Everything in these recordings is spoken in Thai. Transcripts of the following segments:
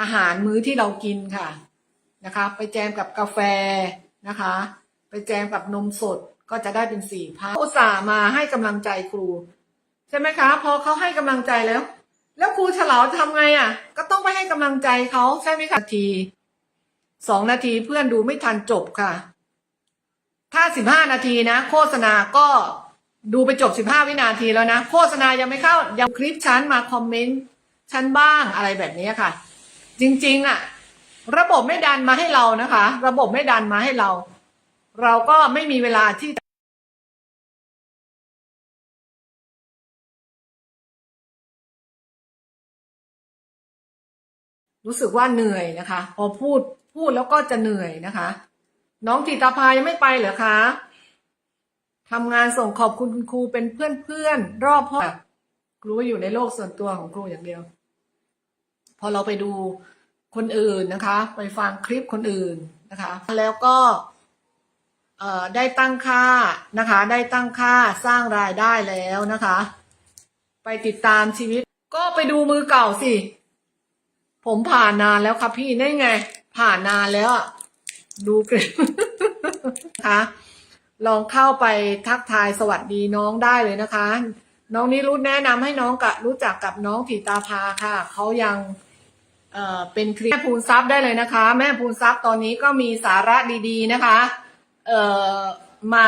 อาหารมื้อที่เรากินค่ะนะคะ ไปแจมกับกาแฟนะคะ ไปแจมกับนมสดก็จะได้เป็นสี่ภาคอุตส่าห์มาให้กำลังใจครู ใช่ไหมคะ พอเขาให้กำลังใจแล้ว แล้วครูเฉลาทำไงอะ ก็ต้องไปให้กำลังใจเขาใช่ไหมคะนาทีสองนาทีเพื่อนดูไม่ทันจบค่ะ ถ้าสิบห้านาทีนะ โฆษณาก็ดูไปจบสิบห้าวินาทีแล้วนะ โฆษณายังไม่เข้ายังคลิปชั้นมาคอมเมนต์ชั้นบ้างอะไรแบบนี้ค่ะ จริง ๆอะระบบไม่ดันมาให้เรานะคะ ระบบไม่ดันมาให้เรา เราก็ไม่มีเวลาที่รู้สึกว่าเหนื่อยนะคะ พอพูดพูดแล้วก็จะเหนื่อยนะคะ น้องจิตาภายังไม่ไปเหรอคะทำงานส่งขอบคุณคุณครูเป็นเพื่อนๆรอบห้อครูอยู่ในโลกส่วนตัวของครูอย่างเดียว พอเราไปดูคนอื่นนะคะ ไปฟังคลิปคนอื่นนะคะ แล้วก็ได้ตั้งค่านะคะ ได้ตั้งค่าสร้างรายได้แล้วนะคะ ไปติดตามชีวิต ก็ไปดูมือเก่าสิ ผมผ่านนานแล้วครับพี่ได้ไง ผ่านนานแล้วดูคลิปนะคะลองเข้าไปทักทายสวัสดีน้องได้เลยนะคะ น้องนิรุธแนะนำให้น้องกะรู้จักกับน้องถีตาภาค่ะเขายัง เอ่อเป็นคลิปแม่พูนซับได้เลยนะคะ แม่พูนซับตอนนี้ก็มีสาระดีๆนะคะเอ่อมา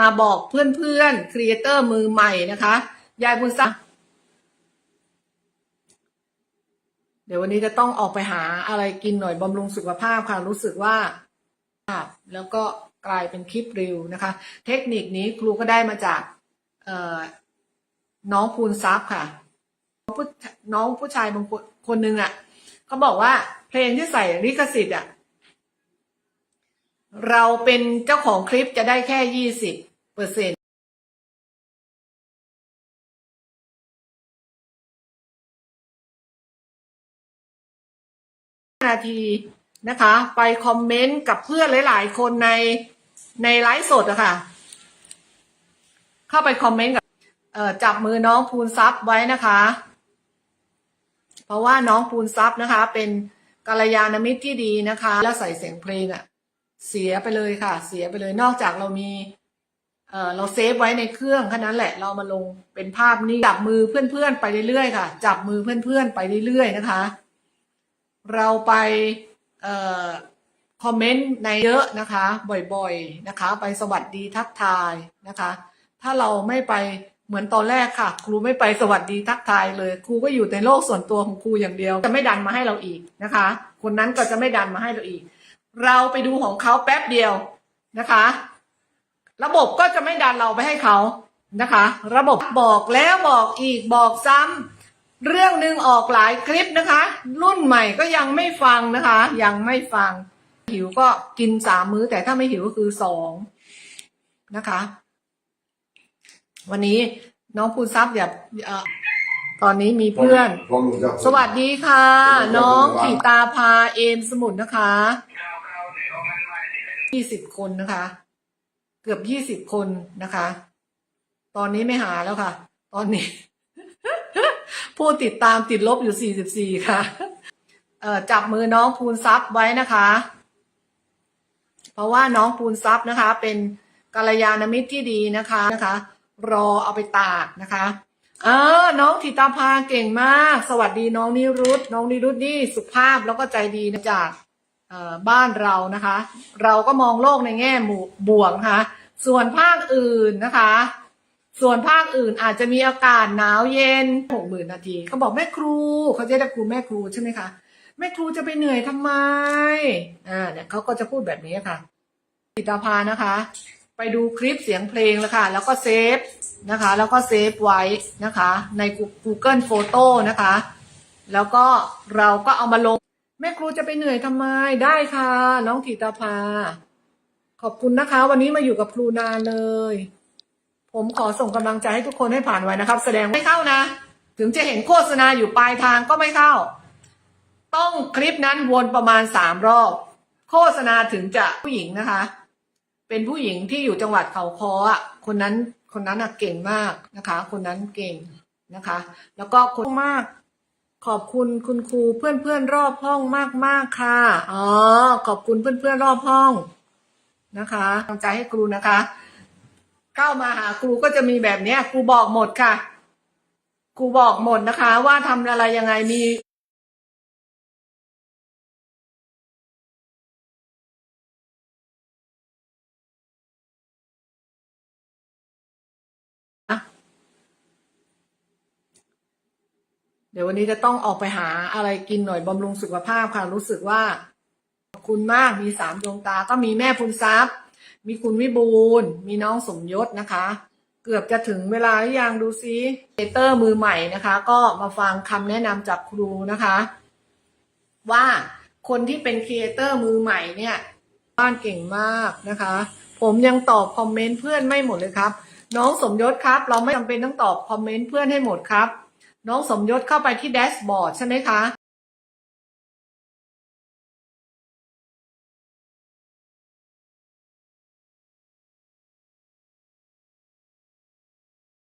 มาบอกเพื่อนๆครีเอเตอร์มือใหม่นะคะยายพูนซับเดี๋ยววันนี้จะต้องออกไปหาอะไรกินหน่อยบำรุงสุขภาพค่ะรู้สึกว่าแล้วก็กลายเป็นคลิปร็วนะคะ เทคนิคนี้ครูก็ได้มาจากเอ่อน้องพูนซับค่ะ น้องผู้ชายบางคนคนหนึ่งอะ เขาบอกว่า เพลงที่ใส่ลิขสิทธิ์อะเราเป็นเจ้าของคลิปจะได้แค่ยี่สิบเปอร์เซ็นนาทีนะคะ ไปคอมเมนต์กับเพื่อนหลาย ๆ คนในในไลฟ์สดอะค่ะ เข้าไปคอมเมนต์กับจับมือน้องพูนซับไว้นะคะ ราะว่าน้องพูนซับนะคะ เป็นกัลยาณมิตรที่ดีนะคะ แล้วใส่เสียงเพลงอะเสียไปเลยค่ะ เสียไปเลยนอกจากเรามีเออเราเซฟไว้ในเครื่องแค่นั้นแหละเรามาลงเป็นภาพนี้จับมือเพื่อนๆไปเรื่อยๆค่ะ จับมือเพื่อนๆไปเรื่อยๆนะคะ เราไปเอ่อคอมเมนต์ในเยอะนะคะ บ่อยๆนะคะ ไปสวัสดีทักทายนะคะ ถ้าเราไม่ไป เหมือนตอนแรกค่ะ ครูไม่ไปสวัสดีทักทายเลย ครูก็อยู่ในโลกส่วนตัวของครูอย่างเดียว จะไม่ดันมาให้เราอีกนะคะ คนนั้นก็จะไม่ดันมาให้เราอีก เราไปดูของเขาแป๊บเดียวนะคะ ระบบก็จะไม่ดันเราไปให้เขานะคะ ระบบบอกแล้วบอกอีกบอกซ้ำเรื่องหนึ่งออกหลายคลิปนะคะ รุ่นใหม่ก็ยังไม่ฟังนะคะ ยังไม่ฟัง หิวก็กินสามมื้อแต่ถ้าไม่หิวก็คือสองนะคะ วันนี้น้องภูนทรัพย์อย่าเอ่อตอนนี้มีเพื่อน สวัสดีค่ะ น้องขีตาพาเอมสมุนนะคะยี่สิบคนนะคะ เกือบยี่สิบคนนะคะ ตอนนี้ไม่หาแล้วค่ะ ตอนนี้ ผู้ติดตามติดลบอยู่สี่สิบสี่ค่ะ เอ่อจับมือน้องภูนทรัพย์ไว้นะคะ เพราะว่าน้องภูนทรัพย์นะคะ เป็นกัลยาณมิตรที่ดีนะคะนะคะ รอเอาไปตากนะคะเออน้องธิตาภาเก่งมาก สวัสดีน้องนิรุตน้องนิรุตนี่สุภาพแล้วก็ใจดีนะจากบ้านเรานะคะ เราก็มองโลกในแง่หมู่บวกนะคะส่วนภาคอื่นนะคะ ส่วนภาคอื่นอาจจะมีอากาศหนาวเย็นหกหมื่นนาทีเขาบอกแม่ครูเขาจะเรียกครูแม่ครูใช่ไหมคะแม่ครูจะไปเหนื่อยทำไมอ่าเนี่ยเขาก็จะพูดแบบนี้ค่ะติตาภานะคะ ไปดูคลิปเสียงเพลงแล้วค่ะ แล้วก็เซฟนะคะ แล้วก็เซฟไว้นะคะ ใน Google Photo นะคะ แล้วก็เราก็เอามาลง แม่ครูจะไปเหนื่อยทำไมได้ค่ะ น้องถิตาภาขอบคุณนะคะ วันนี้มาอยู่กับครูนานเลย ผมขอส่งกำลังใจให้ทุกคนให้ผ่านไว้นะครับ แสดงไม่เข้านะ ถึงจะเห็นโฆษณาอยู่ปลายทางก็ไม่เข้า ต้องคลิปนั้นวนประมาณสามรอบ โฆษณาถึงจะผู้หญิงนะคะ เป็นผู้หญิงที่อยู่จังหวัดเขาคออะคนนั้นคนนั้นอะเก่งมากนะคะ คนนั้นเก่งนะคะ แล้วก็คนมาก ขอบคุณคุณครูเพื่อนเพื่อนรอบห้องมากๆค่ะอ๋อขอบคุณเพื่อนเพื่อนรอบห้องนะคะกำลังใจให้ครูนะคะ เข้ามาหาครูก็จะมีแบบเนี้ยครูบอกหมดค่ะครูบอกหมดนะคะ ว่าทำอะไรยังไงมี เดี๋ยววันนี้จะต้องออกไปหาอะไรกินหน่อยบำรุงสุขภาพค่ะรู้สึกว่า ขอบคุณมากมีสามดวงตา ก็มีแม่พุนทรัพย์ มีคุณวิบูลมีน้องสมยศนะคะ เกือบจะถึงเวลาหรือยังดูซิเเตอร์มือใหม่นะคะ ก็มาฟังคำแนะนำจากครูนะคะ ว่าคนที่เป็นครีเอเตอร์มือใหม่เนี่ยบ้านเก่งมากนะคะ ผมยังตอบคอมเมนต์เพื่อนไม่หมดเลยครับ น้องสมยศครับ เราไม่จำเป็นต้องตอบคอมเมนต์เพื่อนให้หมดครับ น้องสมยศเข้าไปที่แดชบอร์ดใช่ไหมคะ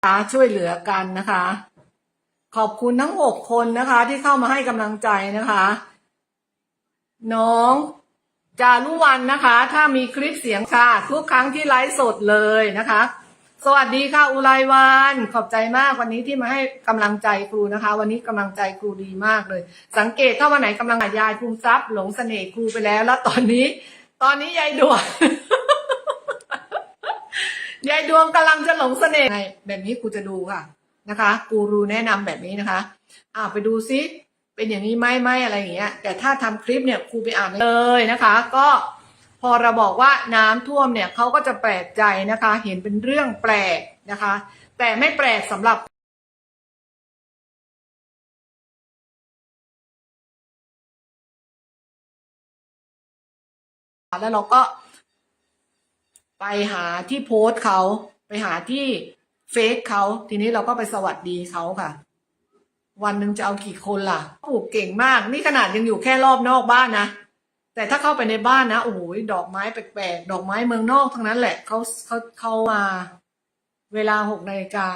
คะช่วยเหลือกันนะคะ ขอบคุณทั้งหกคนนะคะ ที่เข้ามาให้กำลังใจนะคะ น้องจารุวันนะคะ ถ้ามีคลิปเสียงค่ะ ทุกครั้งที่ไลฟ์สดเลยนะคะ สวัสดีค่ะอุไรวันขอบใจมากวันนี้ที่มาให้กำลังใจครูนะคะ วันนี้กำลังใจครูดีมากเลย สังเกตถ้าวันไหนกำลังยายภูมิทรัพย์หลงเสน่ห์ครูไปแล้ว แล้วตอนนี้ ตอนนี้ยายดวงยายดวงกำลังจะหลงเสน่ห์ไงแบบนี้ครูจะดูค่ะนะคะกูรูแนะนำแบบนี้นะคะอ่าไปดูซิเป็นอย่างนี้ไหมไหมอะไรอย่างเงี้ยแต่ถ้าทำคลิปเนี่ยครูไปอ่านเลยนะคะ ก็ พอเราบอกว่าน้ำท่วมเนี่ยเขาก็จะแปลกใจนะคะ เห็นเป็นเรื่องแปลกนะคะ แต่ไม่แปลกสำหรับแล้วเราก็ไปหาที่โพสต์เขาไปหาที่เฟซเขาทีนี้เราก็ไปสวัสดีเขาค่ะ วันหนึ่งจะเอากี่คนล่ะปลูกเก่งมาก นี่ขนาดยังอยู่แค่รอบนอกบ้านนะ แต่ถ้าเข้าไปในบ้านนะโอ้โหดอกไม้แปลกๆดอกไม้เมืองนอกทั้งนั้นแหละเขาเขาเขามา เวลาหกนาฬิกา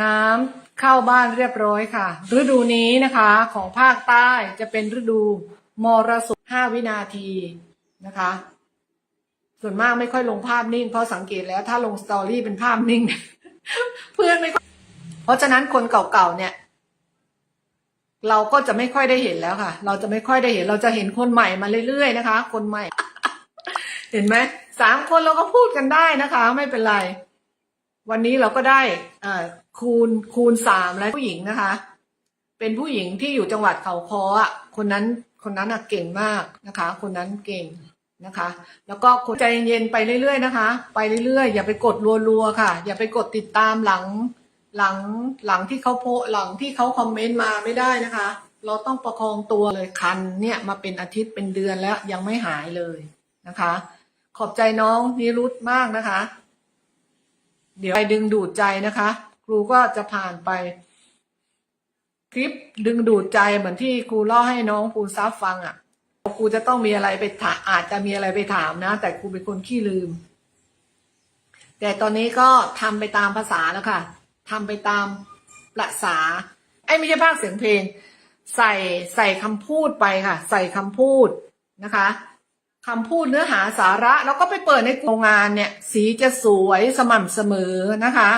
น้ำเข้าบ้านเรียบร้อยค่ะ ฤดูนี้นะคะ ของภาคใต้จะเป็นฤดูมรสุมห้าวินาทีนะคะ ส่วนมากไม่ค่อยลงภาพนิ่ง เพราะสังเกตแล้วถ้าลงสตอรี่เป็นภาพนิ่ง เพื่อนไม่ค่อยเพราะฉะนั้นคนเก่าๆเนี่ย เราก็จะไม่ค่อยได้เห็นแล้วค่ะ เราจะไม่ค่อยได้เห็น เราจะเห็นคนใหม่มาเรื่อยๆนะคะ คนใหม่ เห็นไหมสามคนเราก็พูดกันได้นะคะ ไม่เป็นไร วันนี้เราก็ได้อ่าคูณคูณสามแล้วผู้หญิงนะคะ เป็นผู้หญิงที่อยู่จังหวัดเขาคออะคนนั้นคนนั้นอะเก่งมากนะคะ คนนั้นเก่งนะคะ แล้วก็คนใจเย็นๆไปเรื่อยๆนะคะ ไปเรื่อยๆอย่าไปกดรัวๆค่ะ อย่าไปกดติดตามหลัง หลังหลังที่เขาโพหลังที่เขาคอมเมนต์มาไม่ได้นะคะ เราต้องประคองตัวเลยคันเนี่ยมาเป็นอาทิตย์เป็นเดือนแล้วยังไม่หายเลยนะคะ ขอบใจน้องนิรุตมากนะคะ เดี๋ยวไปดึงดูดใจนะคะ ครูก็จะผ่านไป คลิปดึงดูดใจเหมือนที่ครูเล่าให้น้องครูซับฟังอะ่ะครูจะต้องมีอะไรไปถามอาจจะมีอะไรไปถามนะ แต่ครูเป็นคนขี้ลืม แต่ตอนนี้ก็ทำไปตามภาษาแล้วค่ะ ทำไปตามประษาไอ้ไม่ใช่ภาคเสียงเพลง ใส่ใส่คำพูดไปค่ะ ใส่คำพูดนะคะคำพูดเนื้อหาสาระ แล้วก็ไปเปิดในโรงงานเนี่ย สีจะสวยสม่ำเสมอนะคะ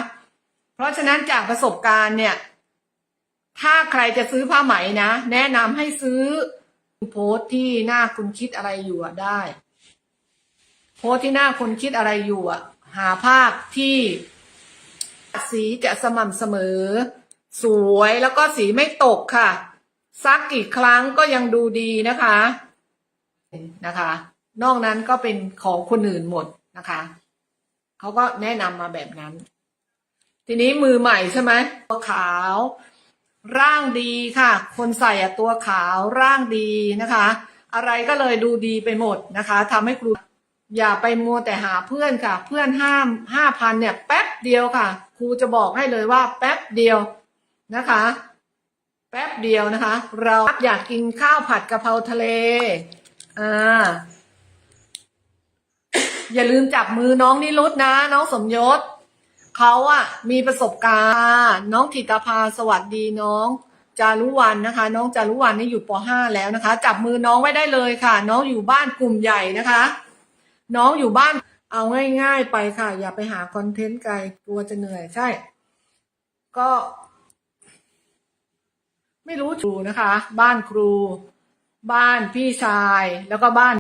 เพราะฉะนั้นจากประสบการณ์เนี่ย ถ้าใครจะซื้อผ้าไหมนะ แนะนำให้ซื้อโพสต์ที่หน้าคุณคิดอะไรอยู่ได้ โพสต์ที่หน้าคุณคิดอะไรอยู่อะหาภาพที่ สีจะสม่ำเสมอ สวยแล้วก็สีไม่ตกค่ะ ซักกี่ครั้งก็ยังดูดีนะคะนะคะ นอกนั้นก็เป็นของคนอื่นหมดนะคะเขาก็แนะนำมาแบบนั้น ทีนี้มือใหม่ใช่ไหมตัวขาว ร่างดีค่ะ คนใส่อะตัวขาวร่างดีนะคะ อะไรก็เลยดูดีไปหมดนะคะทำให้ครู อย่าไปมัวแต่หาเพื่อนค่ะ เพื่อนห้ามห้าพันเนี่ย แป๊บเดียวค่ะ ครูจะบอกให้เลยว่า แป๊บเดียวนะคะ แป๊บเดียวนะคะ เราอยากกินข้าวผัดกะเพราทะเลอ่าอย่าลืมจับมือน้องนิรุตนะ น้องสมยศเขาอะมีประสบการณ์ น้องธิตาภาสวัสดีน้องจารุวันนะคะ น้องจารุวันนี่อยู่ป .5 แล้วนะคะ จับมือน้องไว้ได้เลยค่ะ น้องอยู่บ้านกลุ่มใหญ่นะคะ น้องอยู่บ้าน เอาง่ายๆไปค่ะ อย่าไปหาคอนเทนต์ไกลกลัวจะเหนื่อยใช่ ก็ ไม่รู้ครูนะคะ บ้านครู บ้านพี่ชายแล้วก็บ้าน